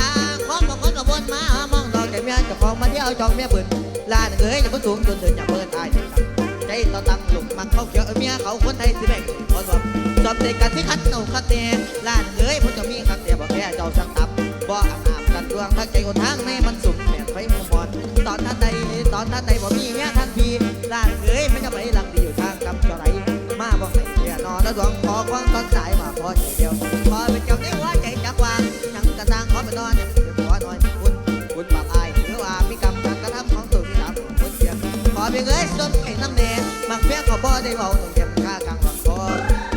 นางของบางคนก็บนมามองดอกแต่เมียจ้าของมาเที่ยวจองเมียปืนลานเอ้ยอย่าเพิ่สูงจนเดินอย่าเบื่อตายใจต่อตังหลุมมันเข้าเขียวเมียเขาคนไทยสิแบ่งคนว่าจอบเตะกันที่คัดเอาคัดเตะลานเอ้ยผมจะมีคัดเตะบอกแค่เจ้าสังตับบ่อาบอาบกันดวงทักใจอดทางในมันสุ่มแหนไฟมุมบอลตอนท่านใดตอนท่านใดบ่มีเมียทันทีลานเอ้ยไม่จะไปหลังดีอยู่ทางกำจอาไหมาบอกให้เมียนอนแล้วดวงขอความตอนสายมาพอ บ่ได้เบาต้องเก็บค่ากลางหลังคอ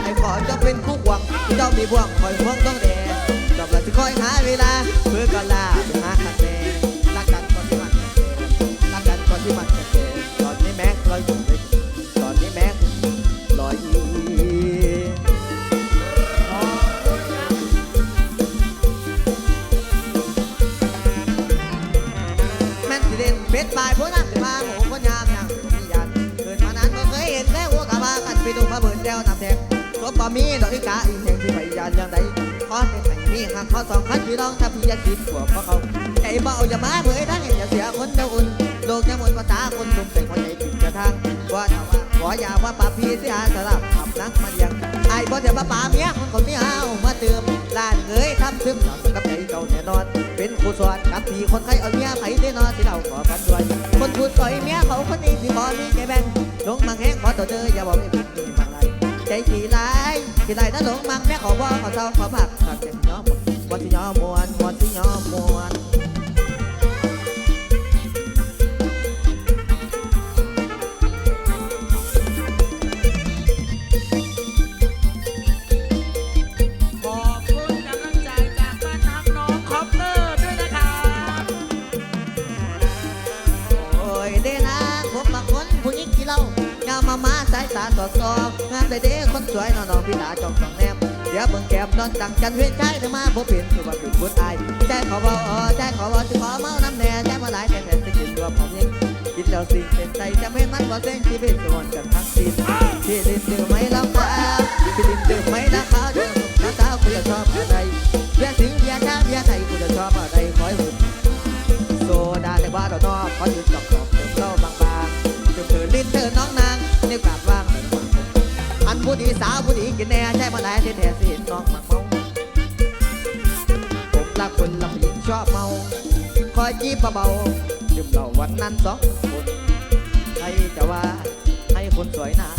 ไอ้ขอจ้าเป็นคู่หวังเจ้ามีบ่วงคอยห่วงต้องแดงจบแล้วจะคอยหาเวลาเพื่อก็ลา วน้ำแดงรบบ่มีดอกอีกาอีแห่งที่ไปยันยังใดขอเป็นให้มีหักขอสองคันพี่น้องถ้าพี่อยากคิดกว่าเพราะเขาใจเบาอย่ามาเผยทั้งอย่าเสียคนเดียวอุ่นโลกยังหมดภาษาคนหนุ่มเป็นคนใจผิดจะทางว่าถ้าว่าขออย่าว่าป่าพี่เสียสลับขับนักมาเลี้ยงไอ้บ่เดี๋ยวมาป่าเมียคนคนนี้เอามาเติมล้านเอ้ยทำซึมหนอนกับใจเจ้าแน่นอน เป็นครูสอนกับพี่คนไทยเอาเมียไผได้นอนที่เราขอกันด้วย หลงมังแม่ขอว่าขอเศร้าขอผักขอเจ็บย้อมวันที่ย้อมมว ยามามาสายตาสอดสอบงานแต่เด้คนสวยนอนนองพี่ตาจอมสองแนมเดี๋ยวเบิ่งแก้มนอนจังจันเวียนใจเธอมาบ่เป็นคือว่าเป็นคนอายใจขอบอกเออใจขอบอกจะขอเมาน้ำแน่ใจมาหลายแต่แต่จะกินตัวผมยังกินแล้วสิ่งเป็นใจจะไม่มันว่าเส้นชีวิตสวนกันทั้งสิ้นที่ดินดื่มไม่ล่าขาวที่ดินดื่มไม่ละขาวเดิมน้ำตาคุณจะชอบอะไรเบียร์สิงเบียร์ชาเบียร์ไทยคุณจะชอบอะไรคอยหุ่นโซดาในบ้าเรานอกขอหยืนกับขอบ สาวผู้ดีกินแน่ใช่มาหลายที่แท้สิเห็นน้องมักเมาผมรักคนละผู้หญิงชอบเมา คอยจีบเบาๆดื่มเหล้าวันนั้นสองคนใครจะว่าให้คนสวยหน้า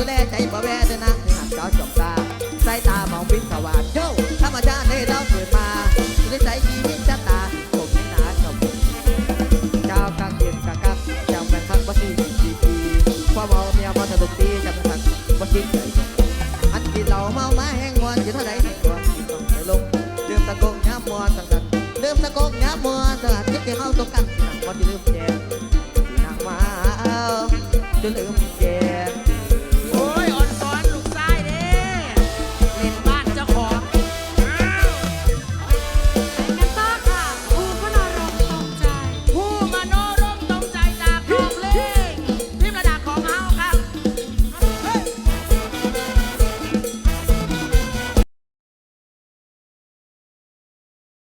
ดูแลใจบ่แวเด้อนะที่หักเจ้าจอมตาสายตามองพิศวาสโยธรรมชาติให้เราเกิดมาด้วยใจชีวิตชะตาผมนี่นาชอบผมเจ้ากางเกงกางกักเจ้าแบ่งพักบ่สี่สี่ปีพอเมาเมียพอสนุกดีจ้าแบ่งพักบ่สิ้นใจอันกินเหล้าเมามาแห้งมวนอยู่เท่าใดในตัวนต้องไปลงดื่มตะโกงย้ำมวนต่างกันดื่มตะโกงย้ำมวนต่างคิดที่เฮาตกกันที่นั่งบ่ที่ลืมแจที่นั่งมาจนลืมแจ